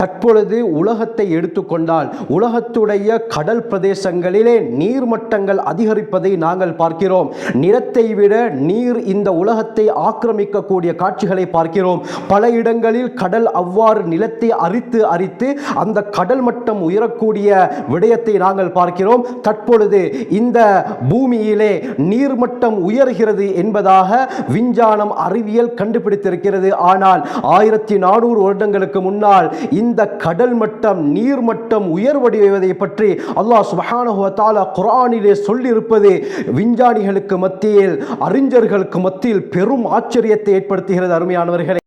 தற்பொழுது உலகத்தை எடுத்துக்கொண்டால் உலகத்துடைய கடல் பிரதேசங்களிலே நீர்மட்டங்கள் அதிகரிப்பதை நாங்கள் பார்க்கிறோம். நிலத்தை விட நீர் இந்த உலகத்தை ஆக்கிரமிக்கக்கூடிய காட்சிகளை பார்க்கிறோம். பல இடங்களில் கடல் அவ்வாறு நிலத்தை அரித்து அரித்து அந்த கடல் மட்டம் உயரக்கூடிய விடயத்தை நாங்கள் பார்க்கிறோம். தற்பொழுது இந்த பூமியிலே நீர்மட்டம் உயர்கிறது என்பதாக விஞ்ஞானம் அறிவியல் கண்டுபிடித்திருக்கிறது. ஆனால் ஆயிரத்தி நானூறு வருடங்களுக்கு முன்னால் இந்த இந்த கடல் மட்டம் நீர்மட்டம் உயர்வடைவதை பற்றி அல்லாஹ் சுபஹானுவத்தால குரானிலே சொல்லியிருப்பது விஞ்ஞானிகளுக்கு மத்தியில் அறிஞர்களுக்கு மத்தியில் பெரும் ஆச்சரியத்தை ஏற்படுத்துகிறது அருமையானவர்களே.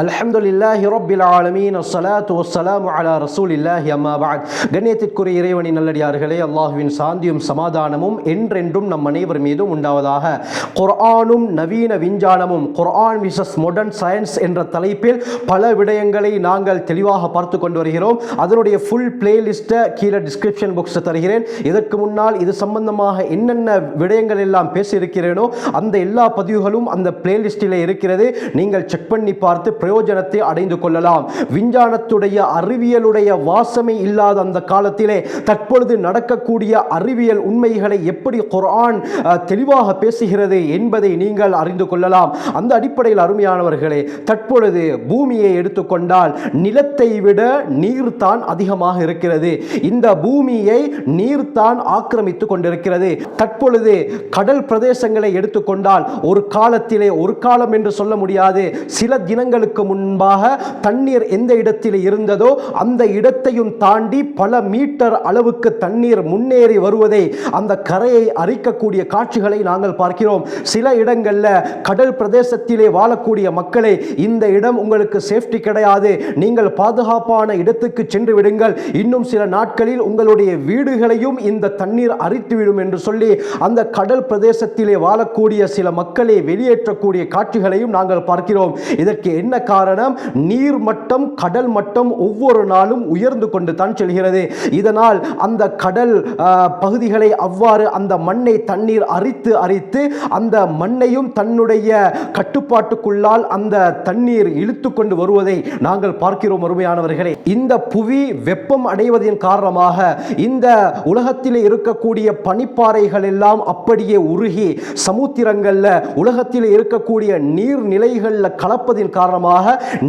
அல்ஹம்துலில்லாஹி ரப்பில் ஆலமீன். அஸ்ஸலாத்து வஸ்ஸலாமு அலா ரசூலில்லாஹி அம்மா பஅத் கண்ணியத்திற்குரிய இறைவனின் நல்லடியார்களே அல்லாஹ்வின் சாந்தியும் சமாதானமும் என்றென்றும் நம் அனைவர் மீதும் உண்டாவதாக. குர்ஆனும் நவீன விஞ்ஞானமும் குர்ஆன் விசஸ் மாடர்ன் சயின்ஸ் என்ற தலைப்பில் பல விடயங்களை நாங்கள் தெளிவாக பார்த்து கொண்டு வருகிறோம். அதனுடைய ஃபுல் பிளேலிஸ்ட்டை கீழே டிஸ்கிரிப்ஷன் பாக்ஸ் தருகிறேன். இதற்கு முன்னால் இது சம்பந்தமாக என்னென்ன விடயங்கள் எல்லாம் பேசியிருக்கிறேனோ அந்த எல்லா பதிவுகளும் அந்த பிளேலிஸ்டில் இருக்கிறது. நீங்கள் செக் பண்ணி பார்த்து பிரயோஜனத்தை அடைந்து கொள்ளலாம். விஞ்ஞானத்துடைய அறிவியலுடைய வாசமே இல்லாத அந்த காலத்திலே தற்பொழுது நடக்கக்கூடிய அறிவியல் உண்மைகளை எப்படி குரான் அஹ், தெளிவாக பேசுகிறது என்பதை நீங்கள் அறிந்து கொள்ளலாம். அந்த அடிப்படையில் அருமையானவர்களே தற்பொழுது பூமியை எடுத்துக்கொண்டால் நிலத்தை விட நீர்தான் அதிகமாக இருக்கிறது. இந்த பூமியை நீர்தான் ஆக்கிரமித்து கொண்டிருக்கிறது. தற்பொழுது கடல் பிரதேசங்களை எடுத்துக்கொண்டால் ஒரு காலத்திலே ஒரு காலம் என்று சொல்ல முடியாது. சில தினங்களுக்கு முன்பாக தண்ணீர் எந்த இடத்தில் இருந்ததோ அந்த இடத்தையும் தாண்டி பல மீட்டர் அளவுக்கு தண்ணீர் முன்னேறி வருவதை அந்த கரையை அரிக்கக்கூடிய காட்சிகளை நாங்கள் பார்க்கிறோம். சில இடங்களில் கடல் பிரதேசத்திலே வாழக்கூடிய மக்களை இந்த இடம் உங்களுக்கு சேஃப்டி கிடையாது. நீங்கள் பாதுகாப்பான இடத்துக்கு சென்று விடுங்கள். இன்னும் சில நாட்களில் உங்களுடைய வீடுகளையும் இந்த தண்ணீர் அரித்துவிடும் என்று சொல்லி அந்த கடல் பிரதேசத்திலே வாழக்கூடிய சில மக்களை வெளியேற்றக்கூடிய காட்சிகளையும் நாங்கள் பார்க்கிறோம். இதற்கு என்ன காரணம் நீர் மட்டம் கடல் மட்டம் ஒவ்வொரு நாளும் உயர்ந்து கொண்டு தான் செல்கிறது. இதனால் அந்த கடல் பகுதிகளை அவ்வாறு அந்த மண்ணை தண்ணீர் அரித்து அரித்து அந்த மண்ணையும் தன்னுடைய கட்டுப்பாட்டுக்குள்ளால் அந்த தண்ணீர் இழுத்து கொண்டு வருவதை நாங்கள் பார்க்கிறோம் அருமையானவர்களே. இந்த புவி வெப்பம் அடைவதன் காரணமாக இந்த உலகத்தில் இருக்கக்கூடிய பனிப்பாறைகள் எல்லாம் அப்படியே உருகி சமுத்திரங்களில் உலகத்தில் இருக்கக்கூடிய நீர்நிலைகளில் கலப்பதின் காரணமாக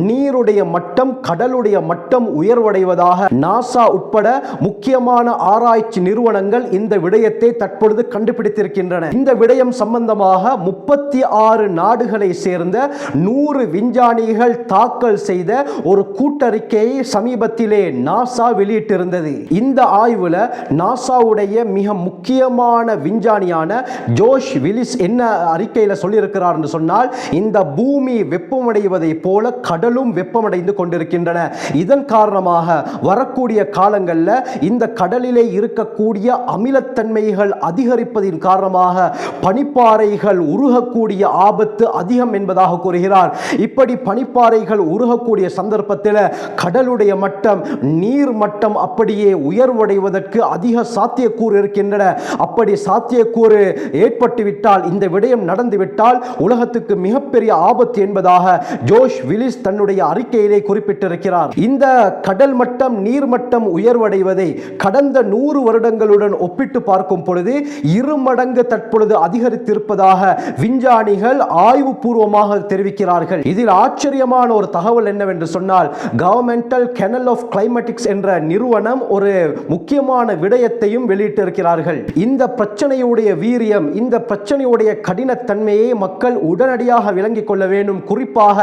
நீருடைய மட்டம் கடலுடைய மட்டம் உயர்வடைவதாக நாசா உட்பட முக்கியமான ஆராய்ச்சி நிறுவனங்கள் இந்த விடயத்தை தற்பொழுது கண்டுபிடித்திருக்கின்றன. இந்த விடயம் சம்பந்தமாக முப்பத்தி ஆறு நாடுகளை சேர்ந்த நூறு விஞ்ஞானிகள் தாக்கல் செய்த ஒரு கூட்டறிக்கையை சமீபத்திலே நாசா வெளியிட்டிருந்தது. இந்த ஆய்வுல நாசாவுடைய மிக முக்கியமான விஞ்ஞானியான ஜோஷ் விலிஸ் என்ன அறிக்கையில் சொல்லியிருக்கிறார் என்று சொன்னால் இந்த பூமி வெப்பமடைவதை போல போல கடலும் வெப்பமடைந்து கொண்டிருக்கின்றன. இதன் காரணமாக வரக்கூடிய காலங்களில் இந்த கடலிலே இருக்கக்கூடிய அமிலத்தன்மைகள் அதிகரிப்பதின் காரணமாக பனிப்பாறைகள் உருகக்கூடிய ஆபத்து அதிகம் என்பதாக கூறுகிறார். இப்படி பனிப்பாறைகள் உருகக்கூடிய சந்தர்ப்பத்தில் கடலுடைய மட்டம் நீர் மட்டம் அப்படியே உயர்வடைவதற்கு அதிக சாத்தியக்கூறு இருக்கின்றன. அப்படி சாத்தியக்கூறு ஏற்பட்டுவிட்டால் இந்த விடயம் நடந்துவிட்டால் உலகத்துக்கு மிகப்பெரிய ஆபத்து என்பதாக ஜோஷ் விலிஸ் தன்னுடைய அறிக்கையிலே குறிப்பிட்டிருக்கிறார். இந்த கடல் மட்டம் நீர் மட்டம் உயர்வடைவதை கடந்த நூறு வருடங்களுடன் ஒப்பிட்டு பார்க்கும் பொழுது இரு மடங்கு தற்பொழுது அதிகரித்திருப்பதாக விஞ்ஞானிகள் ஆய்வுபூர்வமாக தெரிவிக்கிறார்கள். இதில் ஆச்சரியமான ஒரு தகவல் என்னவென்று சொன்னால் கவர்மெண்டல் கெனல் ஆஃப் கிளைமேட்டிக்ஸ் என்ற நிறுவனம் ஒரு முக்கியமான விடயத்தையும் வெளியிட்டிருக்கிறார்கள். இந்த பிரச்சனையுடைய வீரியம் இந்த பிரச்சனையுடைய கடினத்தன்மையை மக்கள் உடனடியாக விளங்கிக் கொள்ள வேண்டும். குறிப்பாக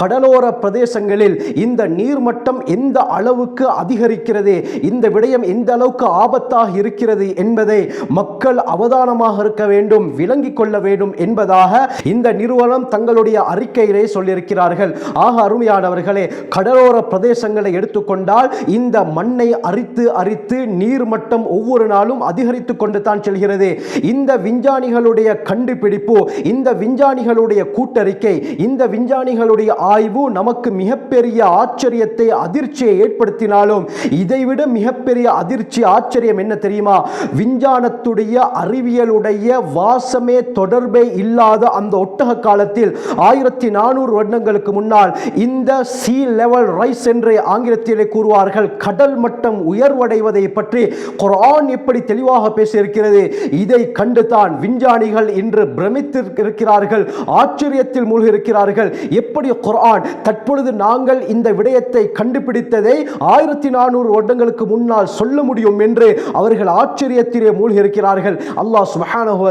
கடலோர பிரதேசங்களில் இந்த நீர்மட்டம் எந்த அளவுக்கு அதிகரிக்கிறது இந்த விடயம் எந்த அளவுக்கு ஆபத்தாக இருக்கிறது என்பதை மக்கள் அவதானமாக இருக்க வேண்டும் விளங்கிக் கொள்ள வேண்டும் என்பதாக இந்த நிறுவனம் தங்களுடைய அறிக்கையிலே சொல்லியிருக்கிறார்கள். ஆக அருமையானவர்களே கடலோர பிரதேசங்களை எடுத்துக்கொண்டால் இந்த மண்ணை அரித்து அரித்து நீர்மட்டம் ஒவ்வொரு நாளும் அதிகரித்து கொண்டு தான் செல்கிறது. இந்த விஞ்ஞானிகளுடைய கண்டுபிடிப்பு இந்த விஞ்ஞானிகளுடைய கூட்டறிக்கை இந்த விஞ்ஞானிகளுடைய ஆய்வு நமக்கு மிகப்பெரிய ஆச்சரியத்தை அதிர்ச்சியை ஏற்படுத்தினாலும் இதைவிட மிகப்பெரிய அதிர்ச்சி ஆச்சரியம் என்ன தெரியுமா? விஞ்ஞானத்துடைய அறிவியலுடைய வாசமே தொடர்பே இல்லாத அந்த ஒட்டக காலத்தில் ஆயிரத்தி நானூறு வருடங்களுக்கு முன்னால் இந்த சி லெவல் ரைஸ் என்று ஆங்கிலத்திலே கூறுவார்கள் கடல் மட்டம் உயர்வடைவதை பற்றி குரான் எப்படி தெளிவாக பேசியிருக்கிறது? இதை கண்டுதான் விஞ்ஞானிகள் இன்று பிரமித்திருக்கிறார்கள் ஆச்சரியத்தில் மூழ்கியிருக்கிறார்கள். எப்படி குர்ஆன் தற்பொழுது நாங்கள் இந்த விடயத்தை கண்டுபிடித்ததை ஆயிரத்தி நானூறு வருடங்களுக்கு முன்னால் சொல்ல முடியும் என்று அவர்கள் ஆச்சரியத்திலே மூழ்கியிருக்கிறார்கள். அல்லாஹ் சுப்ஹானஹு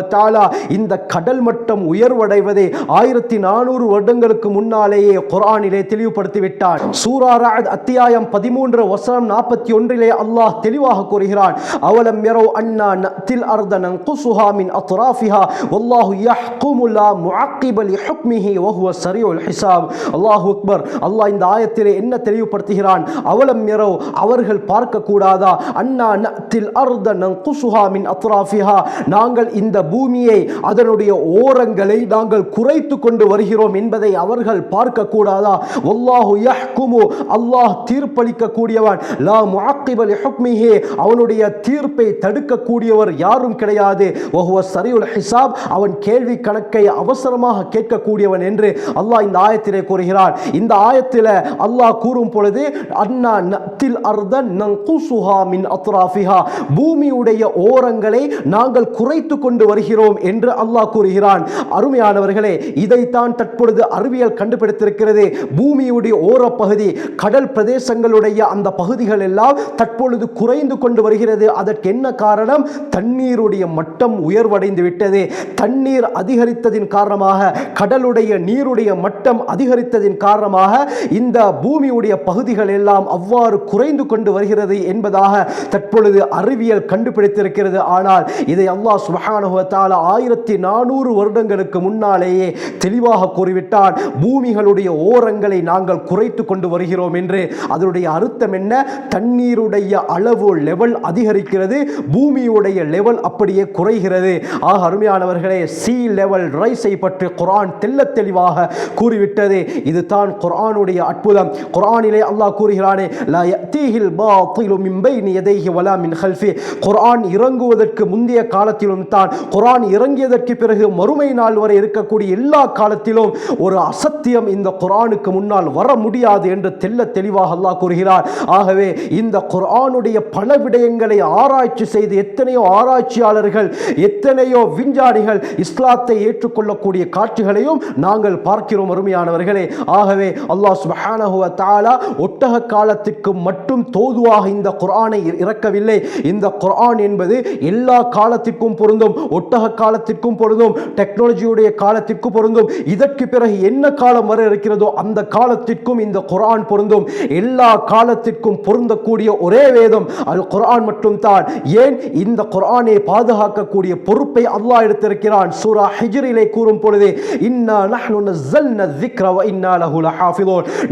இந்த கடல் மட்டம் உயர்வடைவதை ஆயிரத்தி நானூறு வருடங்களுக்கு முன்னாலேயே குரானிலே தெளிவுபடுத்தி சூராரா அத்தியாயம் பதிமூன்று வசனம் நாற்பத்தி ஒன்றிலே அல்லாஹ் தெளிவாக கூறுகிறான். அவலம் யரோ அண்ணா நத்தில் அர்த குசுஹாமின் மின் அத்ராஃபிஹா வல்லாஹு யஹ்குமுல்லா லா முஅக்கிப வஹுவ சரியுல் ஹிசாப் அல்லாஹ் அக்பர். அல்லாஹ் இந்த ஆயத்திலே என்ன தெளிவுபடுத்துகிறான்? அவலம் யரோ அவர்கள் பார்க்க கூடாதா அன்னா நத்தில் அர்த நன்குசுஹா அத்ராஃபிஹா. நாங்கள் இந்த பூமியை அதனுடைய ஓரங்களை நாங்கள் குறைத்து கொண்டு வருகிறோம் என்பதை அவர்கள் பார்க்க கூடாதா வல்லாஹு யஹ்குமு அல்லாஹ் தீர்ப்பளிக்க கூடியவன் லா முஅக்கிபல் ஹுக்மிஹே அவனுடைய தீர்ப்பை தடுக்க கூடியவர் யாரும் கிடையாது. வஹுவ சரியுல் ஹிசாப் அவன் கேள்வி கணக்கை அவசரமாக கேட்கக்கூடியவன் என்று அல்லாஹ் இந்த ஆயத்திலே கூறி கூறுகிறார். இந்த ஆயத்தில் அல்லாஹ் கூறும் பொழுது அன்னா நத்தில் அர்தன் நன்குசுஹா மின் அத்ராஃபிஹா. பூமியுடைய ஓரங்களை நாங்கள் குறைத்து கொண்டு வருகிறோம் என்று அல்லாஹ் கூறுகிறான். அருமையானவர்களே இதைத்தான் தற்பொழுது அறிவியல் கண்டுபிடித்திருக்கிறது. பூமியுடைய ஓரப்பகுதி கடல் பிரதேசங்களுடைய அந்த பகுதிகள் எல்லாம் தற்பொழுது குறைந்து கொண்டு வருகிறது. அதற்கு என்ன காரணம்? தண்ணீருடைய மட்டம் உயர்வடைந்து விட்டது. தண்ணீர் அதிகரித்ததின் காரணமாக கடலுடைய நீருடைய மட்டம் அதிகரித்து அதிகரித்ததின் காரணமாக இந்த பூமியுடைய பகுதிகள் எல்லாம் அவ்வாறு குறைந்து கொண்டு வருகிறது என்பதாக தற்பொழுது அறிவியல் கண்டுபிடித்திருக்கிறது. ஆனால் இதை அல்லாஹ் சுப்ஹானஹு ஆயிரத்தி நானூறு வருடங்களுக்கு முன்னாலேயே தெளிவாக கூறிவிட்டான். பூமிகளுடைய ஓரங்களை நாங்கள் குறைத்து கொண்டு வருகிறோம் என்று. அதனுடைய அர்த்தம் என்ன? தண்ணீருடைய அளவு லெவல் அதிகரிக்கிறது. பூமியுடைய லெவல் அப்படியே குறைகிறது. ஆக அருமையானவர்களே சி லெவல் ரைஸை பற்றி குரான் தெல்ல தெளிவாக கூறிவிட்டது. இதுதான் குர்ஆனுடைய அற்புதம். குர்ஆனிலே அல்லாஹ் கூறுகிறானே லா யத்தீஹில் பாத்திலு மின் பைனி யதைஹி வலா மின் ஹல்ஃபி குர்ஆன் இறங்குவதற்கு முந்தைய காலத்திலும் தான் குர்ஆன் இறங்கியதற்கு பிறகு மறுமை நாள் வரை இருக்கக்கூடிய எல்லா காலத்திலும் ஒரு அசத்தியம் இந்த குர்ஆனுக்கு முன்னால் வர முடியாது என்று தெல்ல தெளிவாக அல்லாஹ் கூறுகிறார். ஆகவே இந்த குர்ஆனுடைய பல விடயங்களை ஆராய்ச்சி செய்து எத்தனையோ ஆராய்ச்சியாளர்கள் எத்தனையோ விஞ்ஞானிகள் இஸ்லாத்தை ஏற்றுக்கொள்ளக்கூடிய காட்சிகளையும் நாங்கள் பார்க்கிறோம் அருமையானவர்களே. ஆகவே அல்லாஹ் சுப்ஹானஹு வ தஆலா ஒட்டக காலத்திற்கு மட்டும் தோதுவாக இந்த குர்ஆனை இ- இறக்கவில்லை இந்த குர்ஆன் என்பது எல்லா காலத்திற்கும் பொருந்தும் ஒட்டக காலத்திற்கும் பொருந்தும் டெக்னாலஜியுடைய காலத்திற்கும் பொருந்தும் இதற்கு பிறகு என்ன காலம் வர இருக்கிறதோ அந்த காலத்திற்கும் இந்த குர்ஆன் பொருந்தும் எல்லா காலத்திற்கும் பொருந்தக்கூடிய ஒரே வேதம் அல் குர்ஆன் மட்டும் தான் ஏன் இந்த குர்ஆனை பாதுகாக்கக்கூடிய பொறுப்பை அல்லாஹ் எடுத்திருக்கிறான் சூரா ஹிஜ்ரிலே கூறும் பொழுது இன்னா நஹ்னு நஸ்ஸல்னா الذِّكْرَ وَإِنَّا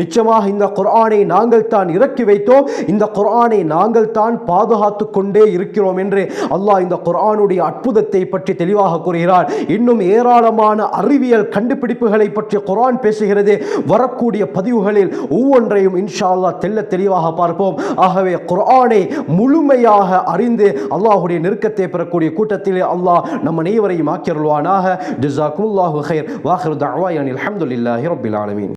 நிச்சயமாக இந்த குரானை நாங்கள் தான் இறக்கி வைத்தோம். இந்த குரானை நாங்கள் தான் பாதுகாத்து கொண்டே இருக்கிறோம் என்று அல்லாஹ் இந்த குர்ஆனுடைய அற்புதத்தை பற்றி தெளிவாக கூறுகிறார். இன்னும் ஏராளமான அறிவியல் கண்டுபிடிப்புகளை பற்றி குரான் பேசுகிறது. வரக்கூடிய பதிவுகளில் ஒவ்வொன்றையும் இன்ஷா அல்லா தெல்ல தெளிவாக பார்ப்போம். ஆகவே குரானை முழுமையாக அறிந்து அல்லாஹுடைய நெருக்கத்தை பெறக்கூடிய கூட்டத்திலே அல்லாஹ் நம்ம அனைவரையும் ஆக்கியருள்வானாக. ஜிசாக்குல்லாஹு ஹைர் வாஹர் தவாயானில் அஹமதுல்லாஹி ரபில்